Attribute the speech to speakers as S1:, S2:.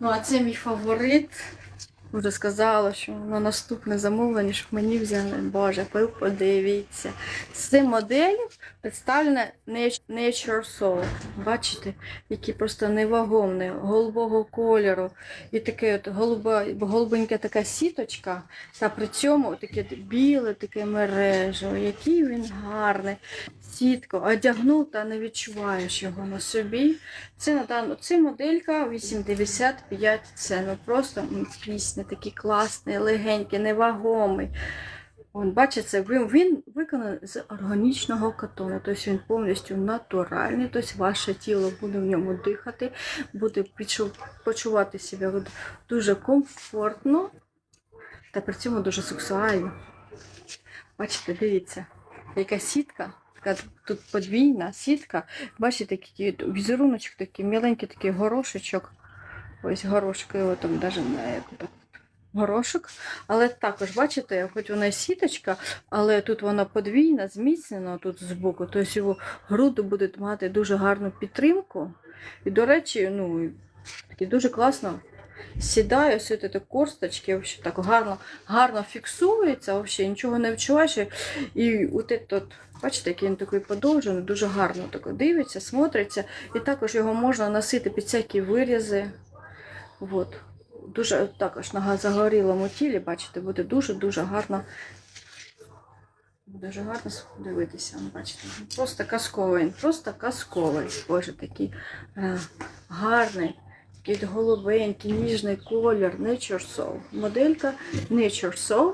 S1: Ну, а це мій фаворит. Вже сказала, що на наступне замовлення, щоб мені взяли. Боже, ви подивіться. Це модель представлена Nature Soul. Бачите, які просто невагомні, голубого кольору. І таке от голуба, голубенька така сіточка, та при цьому таке біле таке мережево, який він гарний. Сітку одягнув та не відчуваєш його на собі. Це на дану це моделька 85 це ну просто м, пісня, такий класний, легенький, невагомий. Вон, бачите, він, він виконаний з органічного катону, тобто він повністю натуральний, тобто ваше тіло буде в ньому дихати, буде почувати себе дуже комфортно та при цьому дуже сексуально. Бачите, дивіться, яка сітка, така тут подвійна сітка. Бачите, такий візеруночок, такий міленький такий горошечок. Ось горошки, там навіть. Горошок, але також, бачите, хоч вона і сіточка, але тут вона подвійна, зміцнена тут збоку, тобто його груди будуть мати дуже гарну підтримку. І, до речі, ну, такі дуже класно сідає, ось ці корсточки, вообще так гарно, гарно фіксується, вообще, нічого не відчуваєш. І- от этот, бачите, який він такий подовжений, дуже гарно так дивиться, смотриться. І також його можна носити під всякі вирізи. От. Дуже також на загорілому тілі, бачите, буде дуже-дуже гарно. Дуже гарно дивитися, бачите. Просто казковий, просто казковий. Боже, такий е, гарний, такий голубенький, ніжний колір, Nature Soul. Моделька Nature Soul